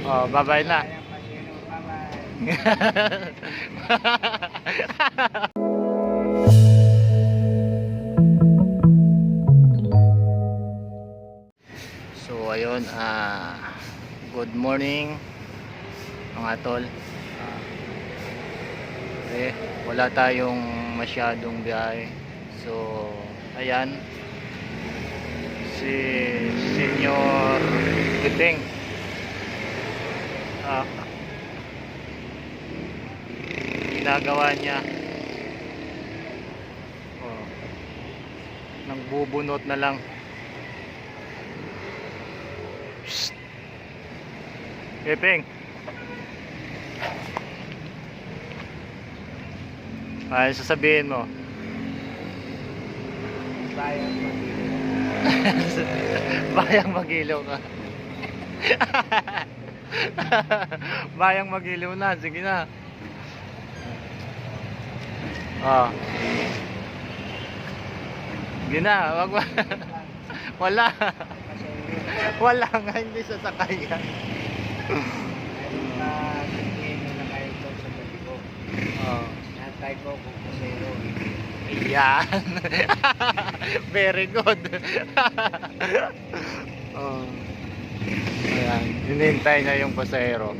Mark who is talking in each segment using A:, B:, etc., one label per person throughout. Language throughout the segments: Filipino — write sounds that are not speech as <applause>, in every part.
A: Oh, bye-bye na.
B: Bye-bye. <laughs>
A: so ayun, ah good morning mga tol. Ah, eh, wala tayong masyadong biyahe. So, ayan. Si Senior Piping. Ah, ginagawa niya. Oh, nagbubunot na lang. Shh. Piping. Ay, sasabihin mo.
B: Bayan, pasino.
A: Bayang magilaw <laughs> ka. <laughs> <laughs> Bayang magilaw na, sige na. Ah. Sige na, wag wa- <laughs> Wala.
B: Pasino. <laughs>
A: Wala nga, hindi sasakay yan.
B: Gabi ko.
A: Oh.
B: Nantay ko kung pasino.
A: Yan. Very good. oh. Ayan, hinintay niya yung pasahero.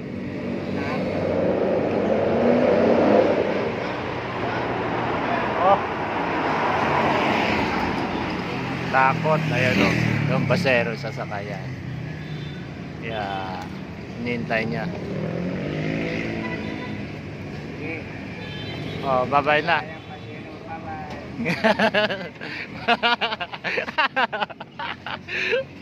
A: Oh. Takot, ayan o. Yung pasahero sa sakayan. Kaya, hinintay niya. Oh, bye-bye na.
B: Bye-bye. <laughs>